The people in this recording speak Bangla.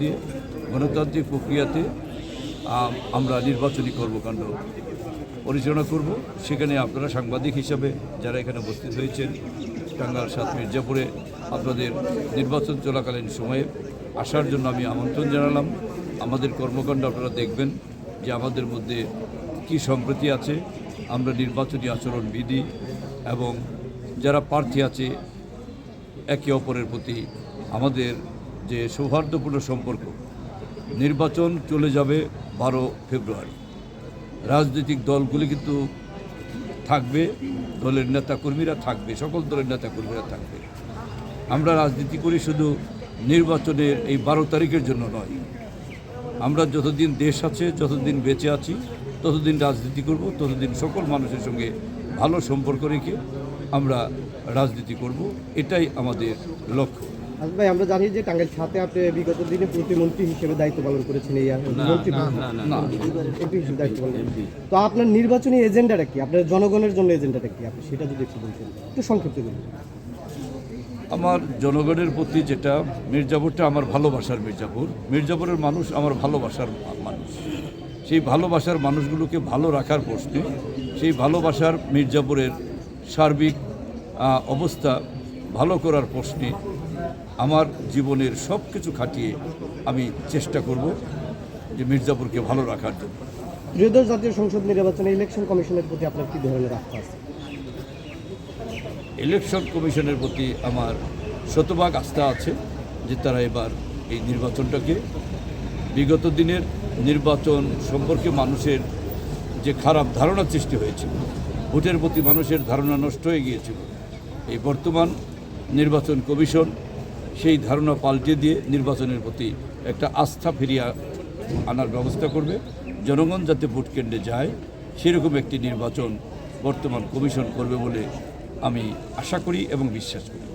দিয়ে গণতান্ত্রিক প্রক্রিয়াতে আমরা নির্বাচনী কর্মকাণ্ড পরিচালনা করব। সেখানে আপনারা সাংবাদিক হিসাবে যারা এখানে উপস্থিত হয়েছেন টাঙ্গাল সাত মির্জাপুরে আপনাদের নির্বাচন চলাকালীন সময়ে আসার জন্য আমি আমন্ত্রণ জানালাম। আমাদের কর্মকাণ্ড আপনারা দেখবেন যে আমাদের মধ্যে কি সম্প্রতি আছে। আমরা নির্বাচনী আচরণ বিধি এবং যারা প্রার্থী আছে, একে অপরের প্রতি আমাদের যে সৌহার্দ্যপূর্ণ সম্পর্ক। নির্বাচন চলে যাবে বারো ফেব্রুয়ারি। রাজনৈতিক দলগুলি কিন্তু থাকবে, দলের নেতাকর্মীরা থাকবে, সকল দলের নেতাকর্মীরা থাকবে। আমরা রাজনীতি করি শুধু নির্বাচনের এই বারো তারিখের জন্য নয়। আমরা যতদিন দেশ আছে, যতদিন বেঁচে আছি, ততদিন রাজনীতি করব, ততদিন সকল মানুষের সঙ্গে ভালো সম্পর্ক রেখে আমরা রাজনীতি করব। এটাই আমাদের লক্ষ্য। আজ ভাই আমরা জানি যে টাঙ্গাইল সাথে আপনি বিগত দিনে প্রতিমন্ত্রী হিসেবে দায়িত্ব পালন করেছেন এই মন্ত্রী এমপি হিসেবে দায়িত্ব পালন করেছেন। তো আপনার নির্বাচনী এজেন্ডাটা কি? আপনার জনগণের জন্য এজেন্ডাটা কি? আপনি সেটা যদি একটু বলতেন। একটু সংক্ষিপ্ত বলুন। আমার জনগণের প্রতি যেটা মির্জাপুরটা আমার ভালোবাসার মির্জাপুর। মির্জাপুরের মানুষ আমার ভালোবাসার মানুষ। সেই ভালোবাসার মানুষগুলোকে ভালো রাখার প্রশ্নে সেই ভালোবাসার মির্জাপুরের সার্বিক অবস্থা ভালো করার প্রশ্নে আমার জীবনের সব কিছু খাটিয়ে আমি চেষ্টা করব যে মির্জাপুরকে ভালো রাখার জন্য। ত্রয়োদশ জাতীয় সংসদ নির্বাচনে ইলেকশন কমিশনের প্রতি আপনার কি ধরনের আস্থা আছে? ইলেকশন কমিশনের প্রতি আমার শতভাগ আস্থা আছে যে তারা এবার এই নির্বাচনটাকে বিগত দিনের নির্বাচন সম্পর্কে মানুষের যে খারাপ ধারণা সৃষ্টি হয়েছিল ভোটের প্রতি মানুষের ধারণা নষ্ট হয়ে গিয়েছিল এই বর্তমান নির্বাচন কমিশন সেই ধারণা পাল্টে দিয়ে নির্বাচনের প্রতি একটা আস্থা ফিরিয়ে আনার ব্যবস্থা করবে। জনগণ যাতে ভোট কেন্দ্রে যায়, সেরকম একটি নির্বাচন বর্তমান কমিশন করবে বলে আমি আশা করি এবং বিশ্বাস করি।